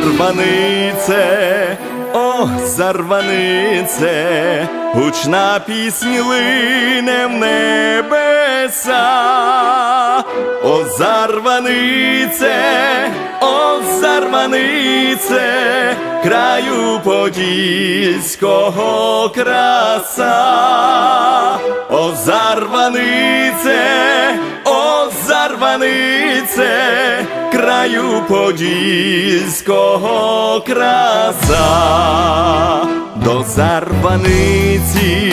зарванице, о, зарванице, гучна пісні лине в небеса, о, зарванице, о, зарванице, краю подільського краса, о, зарванице, о, зарванице, краю подільського краса, до зарваниці,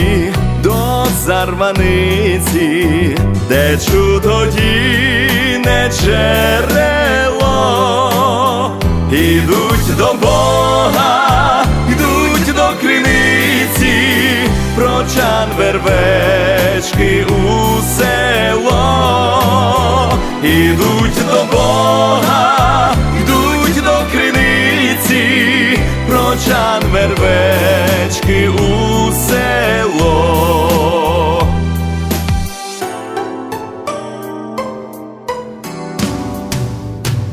до зарваниці, де чудодійне джерело, ідуть до Бога, йдуть до криниці, прочан вервечки у село, ідуть до Бога, йдуть до криниці, прочан вервечки у село.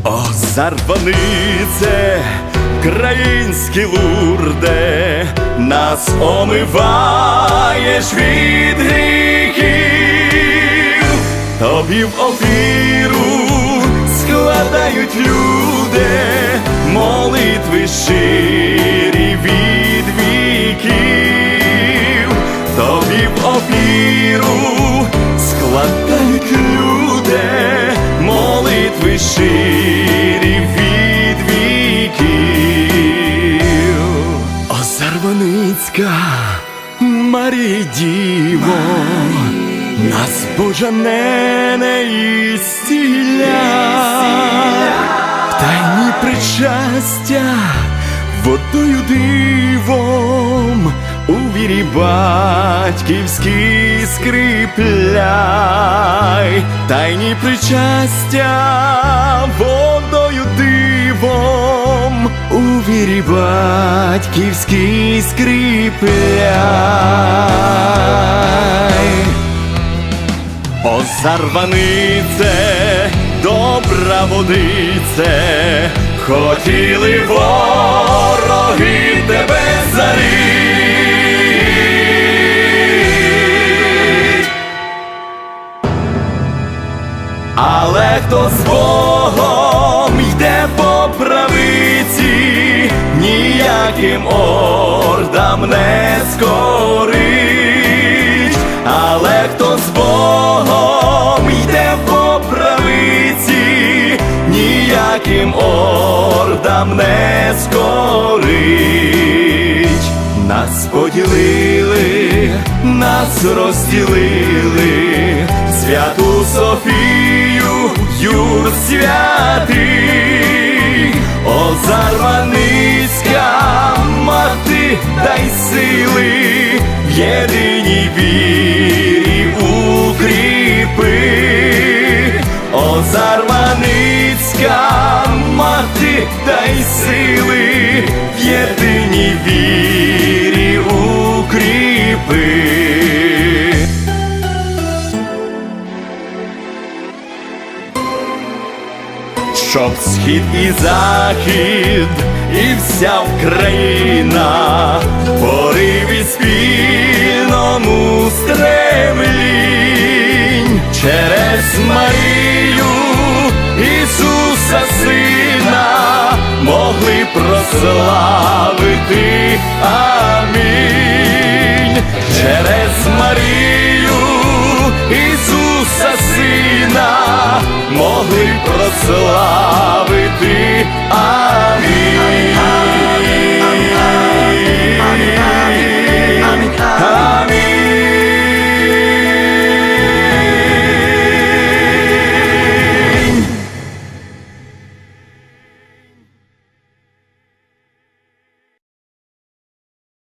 О, зарванице, країнські лурде, нас омиваєш від гріхів, тобі в офіру складають люди, молитви щирі від віків, тобі в офіру складають люди, молитви щирі від віків. О, Зарваницька Марія Діво, нас Божа не істіля, в тайні причастя, водою дивом, у вірі батьківській скріпляй, тайні причастя, водою дивом, у вірі батьківській скріпляй. О, зарванице, добра водице, хотіли вороги тебе зарить. Але хто з Богом йде по правиці, ніяким ордам не скорить, ордам не скорить. Нас поділили, нас розділили, святу Софію, юр святий, о зарваницька мати, дай сили, в єдиній вірі укріпи, о зарваницька мати, дай сили, в єдиній вірі укріпи. Щоб схід і захід, і вся Україна пориві спільному стремлінь через Марію Ісуса Сина прославити. Амінь.